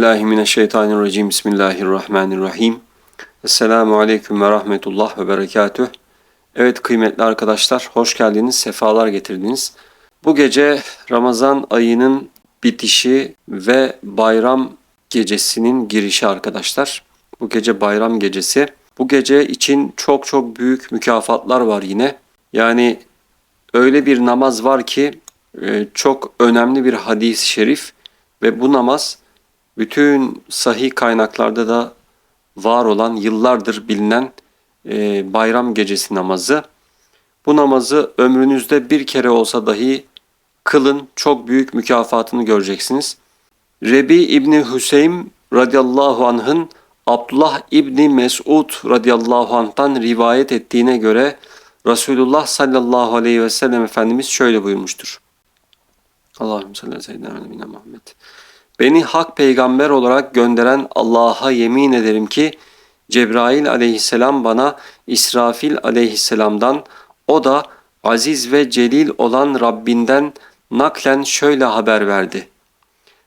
billahi. Bismillahirrahmanirrahim. Esselamu aleyküm ve rahmetullah ve berekatüh. Evet kıymetli arkadaşlar, hoş geldiniz, sefalar getirdiniz. Bu gece Ramazan ayının bitişi ve bayram gecesinin girişi arkadaşlar. Bu gece bayram gecesi. Bu gece için çok çok büyük mükafatlar var yine. Yani öyle bir namaz var ki e, çok önemli bir hadis-i şerif ve bu namaz bütün sahih kaynaklarda da var olan yıllardır bilinen e, bayram gecesi namazı. Bu namazı ömrünüzde bir kere olsa dahi kılın çok büyük mükafatını göreceksiniz. Rebi İbni Hüseyin radıyallahu anh'ın Abdullah İbni Mesud radıyallahu anh'tan rivayet ettiğine göre Resulullah sallallahu aleyhi ve sellem Efendimiz şöyle buyurmuştur. Allahümme salli aleyhi ve sellem Muhammed. Beni hak peygamber olarak gönderen Allah'a yemin ederim ki Cebrail aleyhisselam bana İsrafil aleyhisselamdan o da aziz ve celil olan Rabbinden naklen şöyle haber verdi.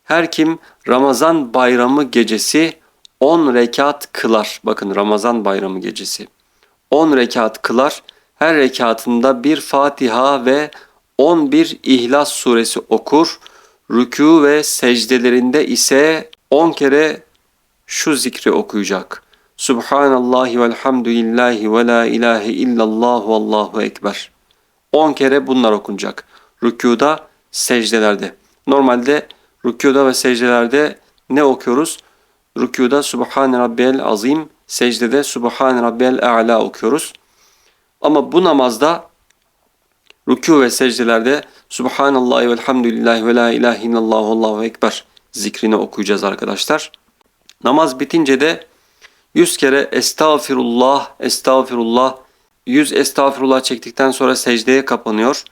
Her kim Ramazan bayramı gecesi 10 rekat kılar. Bakın Ramazan bayramı gecesi. 10 rekat kılar. Her rekatında bir Fatiha ve 11 İhlas suresi okur. Rükû ve secdelerinde ise 10 kere şu zikri okuyacak. Subhanallahi velhamdülillahi ve la ilahe illallah ve allahu ekber. 10 kere bunlar okunacak. Rükuda, secdelerde. Normalde rükuda ve secdelerde ne okuyoruz? Rükuda Subhan Rabbiyel Azim, secdede Subhan Rabbiyel A'la okuyoruz. Ama bu namazda rükû ve secdelerde Subhanallah ve elhamdülillahi ve la ilahe illallah allahu ekber zikrini okuyacağız arkadaşlar. Namaz bitince de 100 kere estağfirullah, estağfirullah, 100 estağfirullah çektikten sonra secdeye kapanıyor.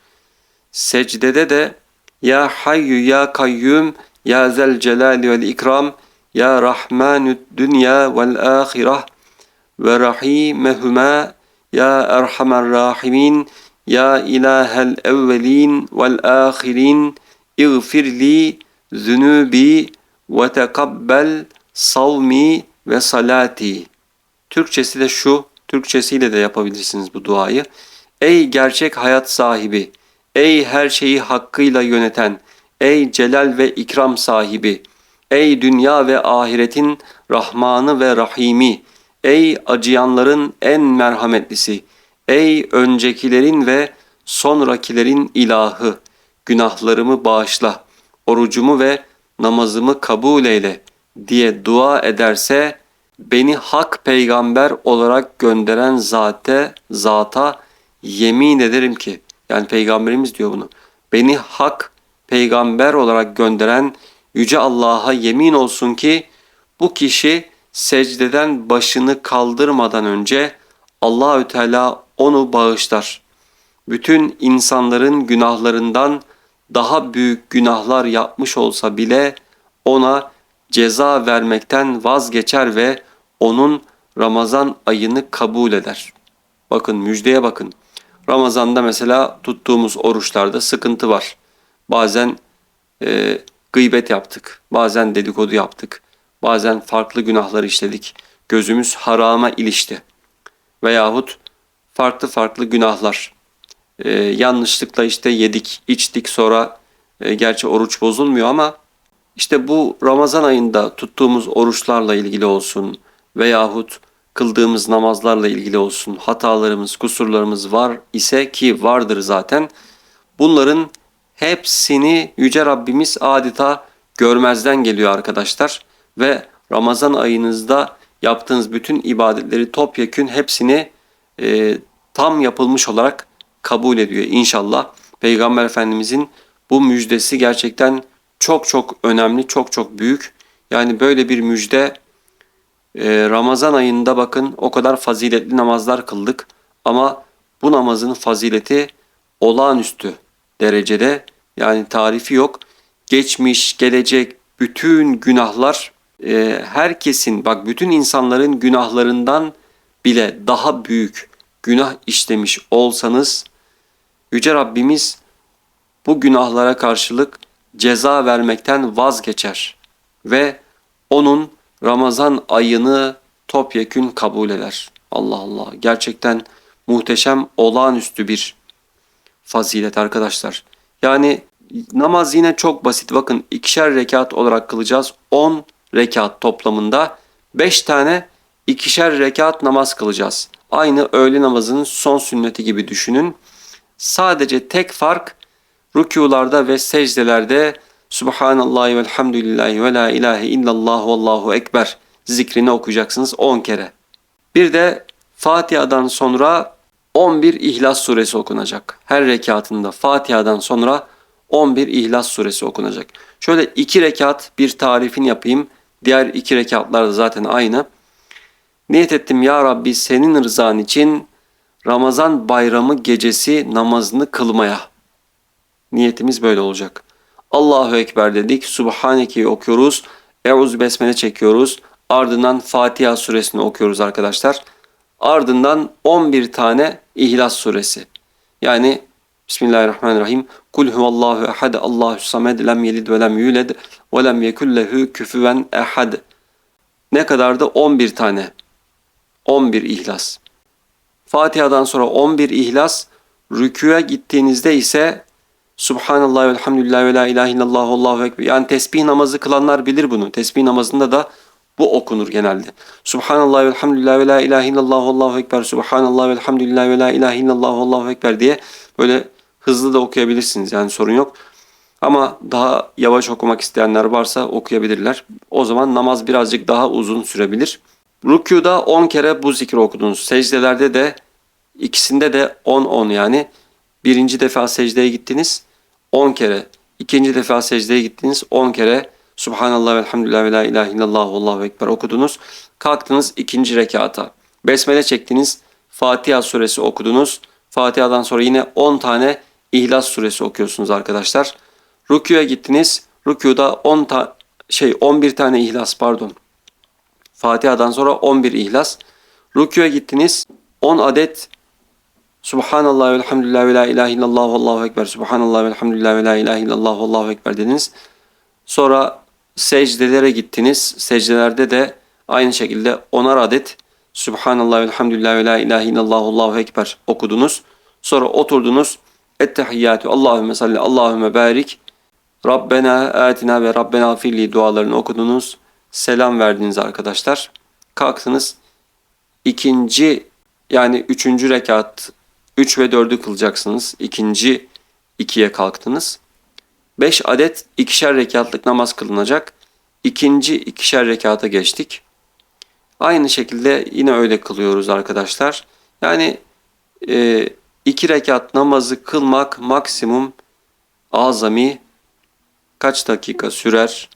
Secdede de ya hayyu ya kayyum ya zel celali vel ikram ya rahmanü dünya vel ahireh ve rahimehuma ya erhamer rahimin ya ilahel evvelin vel ahirin iğfir li zünubi ve tekabbel savmi ve salati. Türkçesi de şu, Türkçesiyle de yapabilirsiniz bu duayı. Ey gerçek hayat sahibi, ey her şeyi hakkıyla yöneten, ey celal ve ikram sahibi, ey dünya ve ahiretin Rahmanı ve Rahimi, ey acıyanların en merhametlisi, ey öncekilerin ve sonrakilerin ilahı, günahlarımı bağışla, orucumu ve namazımı kabul eyle diye dua ederse beni hak peygamber olarak gönderen zate, zata yemin ederim ki yani peygamberimiz diyor bunu. Beni hak peygamber olarak gönderen yüce Allah'a yemin olsun ki bu kişi secdeden başını kaldırmadan önce Allahü Teala onu bağışlar. Bütün insanların günahlarından daha büyük günahlar yapmış olsa bile ona ceza vermekten vazgeçer ve onun Ramazan ayını kabul eder. Bakın müjdeye bakın. Ramazanda mesela tuttuğumuz oruçlarda sıkıntı var. Bazen e, gıybet yaptık, bazen dedikodu yaptık, bazen farklı günahlar işledik. Gözümüz harama ilişti. Veyahut farklı farklı günahlar. E, yanlışlıkla işte yedik, içtik sonra e, gerçi oruç bozulmuyor ama işte bu Ramazan ayında tuttuğumuz oruçlarla ilgili olsun veyahut kıldığımız namazlarla ilgili olsun hatalarımız, kusurlarımız var ise ki vardır zaten. Bunların hepsini Yüce Rabbimiz adeta görmezden geliyor arkadaşlar. Ve Ramazan ayınızda yaptığınız bütün ibadetleri topyekün hepsini e, tam yapılmış olarak kabul ediyor inşallah. Peygamber Efendimizin bu müjdesi gerçekten çok çok önemli, çok çok büyük. Yani böyle bir müjde e, Ramazan ayında bakın o kadar faziletli namazlar kıldık ama bu namazın fazileti olağanüstü derecede yani tarifi yok. Geçmiş, gelecek bütün günahlar e, herkesin bak bütün insanların günahlarından bile daha büyük günah işlemiş olsanız Yüce Rabbimiz bu günahlara karşılık ceza vermekten vazgeçer ve onun Ramazan ayını topyekün kabul eder. Allah Allah. Gerçekten muhteşem, olağanüstü bir fazilet arkadaşlar. Yani namaz yine çok basit. Bakın ikişer rekat olarak kılacağız. 10 rekat toplamında 5 tane ikişer rekat namaz kılacağız. Aynı öğle namazının son sünneti gibi düşünün. Sadece tek fark rükularda ve secdelerde Subhanallahi velhamdülillahi ve la ilahe illallah vallahu ekber zikrini okuyacaksınız 10 kere. Bir de Fatiha'dan sonra 11 İhlas suresi okunacak. Her rekatında Fatiha'dan sonra 11 İhlas suresi okunacak. Şöyle iki rekat bir tarifini yapayım. Diğer iki rekatlar da zaten aynı. Niyet ettim ya Rabbi senin rızan için Ramazan bayramı gecesi namazını kılmaya. Niyetimiz böyle olacak. Allahu Ekber dedik. Subhaneke'yi okuyoruz. Eûzü Besmele çekiyoruz. Ardından Fatiha suresini okuyoruz arkadaşlar. Ardından 11 tane İhlas suresi. Yani Bismillahirrahmanirrahim. Kul huvallahu ehad Allahu samed lem yelid ve lem yulad ve lem yekul lehu küfüven ehad. Ne kadardı? 11 tane. 11 ihlas. Fatiha'dan sonra 11 ihlas. Rüküye gittiğinizde ise Subhanallah ve elhamdülillah ve la ilahe illallah allahu ekber. Yani tesbih namazı kılanlar bilir bunu. Tesbih namazında da bu okunur genelde. Subhanallah ve elhamdülillah ve la ilahe illallah allahu ekber. Subhanallah ve elhamdülillah ve la ilahe illallah allahu ekber diye böyle hızlı da okuyabilirsiniz. Yani sorun yok. Ama daha yavaş okumak isteyenler varsa okuyabilirler. O zaman namaz birazcık daha uzun sürebilir. Rükuda 10 kere bu zikri okudunuz. Secdelerde de ikisinde de 10-10 yani. Birinci defa secdeye gittiniz 10 kere. ikinci defa secdeye gittiniz 10 kere. Subhanallah ve elhamdülillah ve la ilahe illallah allahu ekber okudunuz. Kalktınız ikinci rekata. Besmele çektiniz. Fatiha suresi okudunuz. Fatiha'dan sonra yine 10 tane İhlas suresi okuyorsunuz arkadaşlar. Rüküye gittiniz. Rükuda 10 ta şey 11 tane İhlas pardon. Fatiha'dan sonra 11 İhlas. Rüküye gittiniz. 10 adet Subhanallah ve elhamdülillah ve la ilahe illallah allahu ekber. Subhanallah ve elhamdülillah ve la ilahe illallah allahu ekber dediniz. Sonra secdelere gittiniz. Secdelerde de aynı şekilde onar adet Subhanallah ve elhamdülillah ve la ilahe illallah allahu ekber okudunuz. Sonra oturdunuz. Ettehiyyatü Allahümme salli Allahümme barik. Rabbena atina ve Rabbena filli dualarını okudunuz. Selam verdiniz arkadaşlar. Kalktınız. İkinci yani üçüncü rekat 3 ve 4'ü kılacaksınız. İkinci ikiye kalktınız. 5 adet ikişer rekatlık namaz kılınacak. İkinci ikişer rekata geçtik. Aynı şekilde yine öyle kılıyoruz arkadaşlar. Yani e, iki rekat namazı kılmak maksimum azami kaç dakika sürer?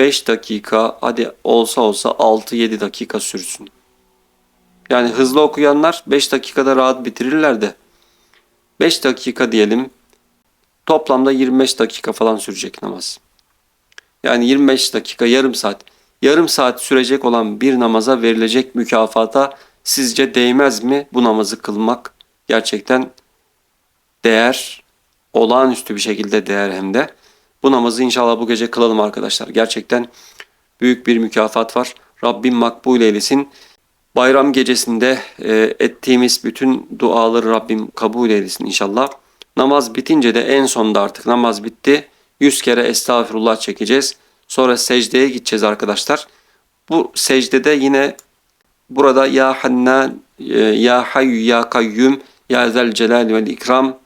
5 dakika hadi olsa olsa 6-7 dakika sürsün. Yani hızlı okuyanlar 5 dakikada rahat bitirirler de 5 dakika diyelim toplamda 25 dakika falan sürecek namaz. Yani 25 dakika yarım saat. Yarım saat sürecek olan bir namaza verilecek mükafata sizce değmez mi bu namazı kılmak? Gerçekten değer, olağanüstü bir şekilde değer hem de. Bu namazı inşallah bu gece kılalım arkadaşlar. Gerçekten büyük bir mükafat var. Rabbim makbul eylesin. Bayram gecesinde e, ettiğimiz bütün duaları Rabbim kabul eylesin inşallah. Namaz bitince de en sonda artık namaz bitti. 100 kere estağfurullah çekeceğiz. Sonra secdeye gideceğiz arkadaşlar. Bu secdede yine burada ya Hannan, e, ya Hayyu, ya Kayyum, ya Zel Celal vel İkram,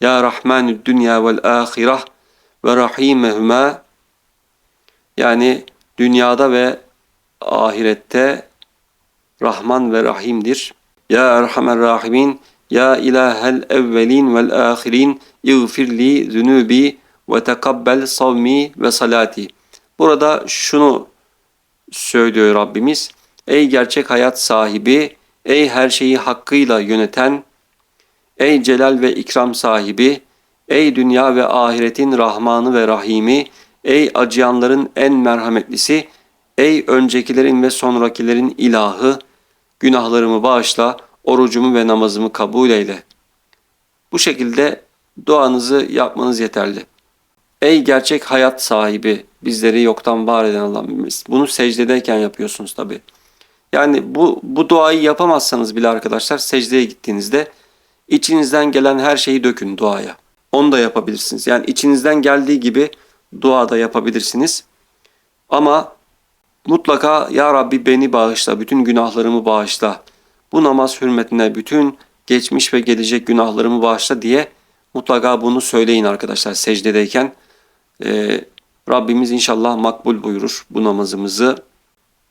ya Rahmanü Dünya vel Ahireh ve Rahimehuma yani dünyada ve ahirette Rahman ve Rahim'dir. Ya Erhamer Rahimin, Ya İlahel evvelin vel ahirin, İğfirli zünubi ve tekabbel savmi ve salati. Burada şunu söylüyor Rabbimiz. Ey gerçek hayat sahibi, ey her şeyi hakkıyla yöneten, ey celal ve ikram sahibi, ey dünya ve ahiretin Rahmanı ve Rahimi, ey acıyanların en merhametlisi, ey öncekilerin ve sonrakilerin ilahı, günahlarımı bağışla, orucumu ve namazımı kabul eyle. Bu şekilde duanızı yapmanız yeterli. Ey gerçek hayat sahibi, bizleri yoktan var eden Allah. Bunu secdedeyken yapıyorsunuz tabi. Yani bu, bu duayı yapamazsanız bile arkadaşlar secdeye gittiğinizde içinizden gelen her şeyi dökün duaya. Onu da yapabilirsiniz. Yani içinizden geldiği gibi dua da yapabilirsiniz. Ama mutlaka ya Rabbi beni bağışla, bütün günahlarımı bağışla. Bu namaz hürmetine bütün geçmiş ve gelecek günahlarımı bağışla diye mutlaka bunu söyleyin arkadaşlar secdedeyken. Ee, Rabbimiz inşallah makbul buyurur bu namazımızı.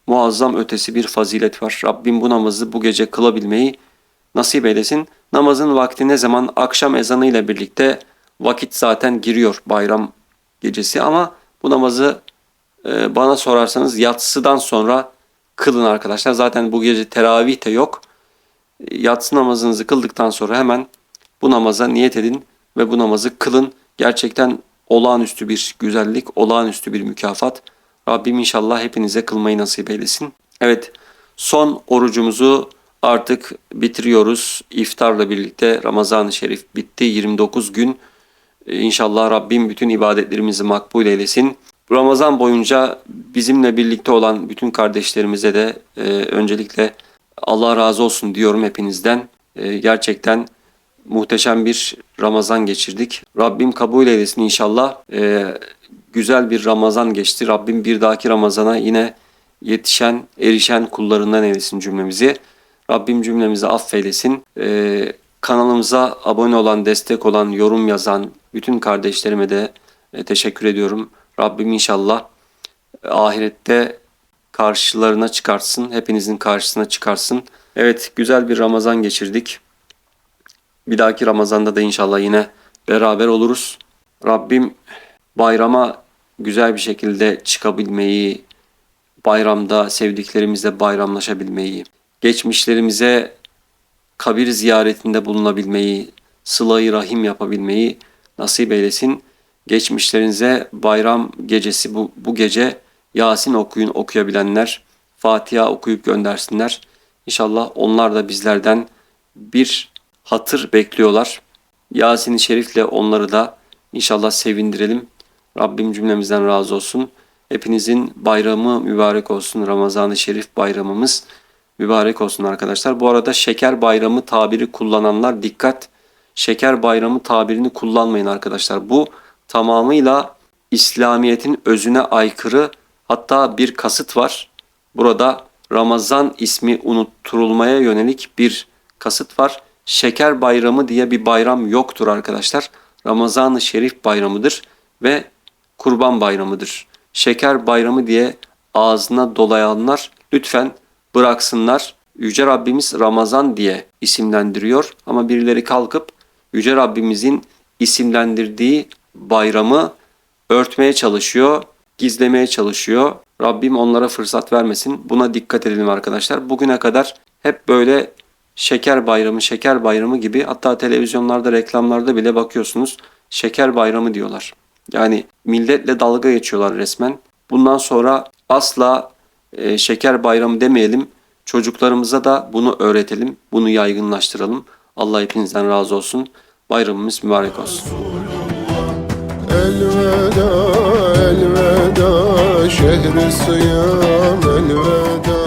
Muazzam ötesi bir fazilet var. Rabbim bu namazı bu gece kılabilmeyi nasip eylesin. Namazın vakti ne zaman? Akşam ezanı ile birlikte vakit zaten giriyor bayram gecesi ama bu namazı e, bana sorarsanız yatsıdan sonra kılın arkadaşlar. Zaten bu gece teravih de yok. E, Yatsı namazınızı kıldıktan sonra hemen bu namaza niyet edin ve bu namazı kılın. Gerçekten olağanüstü bir güzellik, olağanüstü bir mükafat. Rabbim inşallah hepinize kılmayı nasip eylesin. Evet, son orucumuzu artık bitiriyoruz. İftarla birlikte Ramazan-ı Şerif bitti. 29 gün. Ee, İnşallah Rabbim bütün ibadetlerimizi makbul eylesin. Ramazan boyunca bizimle birlikte olan bütün kardeşlerimize de e, öncelikle Allah razı olsun diyorum hepinizden. E, gerçekten muhteşem bir Ramazan geçirdik. Rabbim kabul eylesin inşallah. E, güzel bir Ramazan geçti. Rabbim bir dahaki Ramazana yine yetişen, erişen kullarından eylesin cümlemizi. Rabbim cümlemizi affeylesin. Ee, kanalımıza abone olan, destek olan, yorum yazan bütün kardeşlerime de e, teşekkür ediyorum. Rabbim inşallah e, ahirette karşılarına çıkarsın. Hepinizin karşısına çıkarsın. Evet güzel bir Ramazan geçirdik. Bir dahaki Ramazan'da da inşallah yine beraber oluruz. Rabbim bayrama güzel bir şekilde çıkabilmeyi, bayramda sevdiklerimizle bayramlaşabilmeyi, geçmişlerimize kabir ziyaretinde bulunabilmeyi, sıla-i rahim yapabilmeyi nasip eylesin. Geçmişlerinize bayram gecesi bu, bu gece Yasin okuyun okuyabilenler, Fatiha okuyup göndersinler. İnşallah onlar da bizlerden bir hatır bekliyorlar. Yasin-i Şerif'le onları da inşallah sevindirelim. Rabbim cümlemizden razı olsun. Hepinizin bayramı mübarek olsun. Ramazan-ı Şerif bayramımız mübarek olsun arkadaşlar. Bu arada şeker bayramı tabiri kullananlar dikkat. Şeker bayramı tabirini kullanmayın arkadaşlar. Bu tamamıyla İslamiyet'in özüne aykırı hatta bir kasıt var. Burada Ramazan ismi unutturulmaya yönelik bir kasıt var. Şeker bayramı diye bir bayram yoktur arkadaşlar. Ramazan-ı Şerif bayramıdır ve Kurban bayramıdır. Şeker bayramı diye ağzına dolayanlar lütfen bıraksınlar. Yüce Rabbimiz Ramazan diye isimlendiriyor ama birileri kalkıp Yüce Rabbimizin isimlendirdiği bayramı örtmeye çalışıyor, gizlemeye çalışıyor. Rabbim onlara fırsat vermesin. Buna dikkat edelim arkadaşlar. Bugüne kadar hep böyle şeker bayramı, şeker bayramı gibi hatta televizyonlarda, reklamlarda bile bakıyorsunuz şeker bayramı diyorlar. Yani milletle dalga geçiyorlar resmen. Bundan sonra asla e, şeker bayramı demeyelim. Çocuklarımıza da bunu öğretelim, bunu yaygınlaştıralım. Allah hepinizden razı olsun. Bayramımız mübarek olsun. Elveda elveda şehri sıyam elveda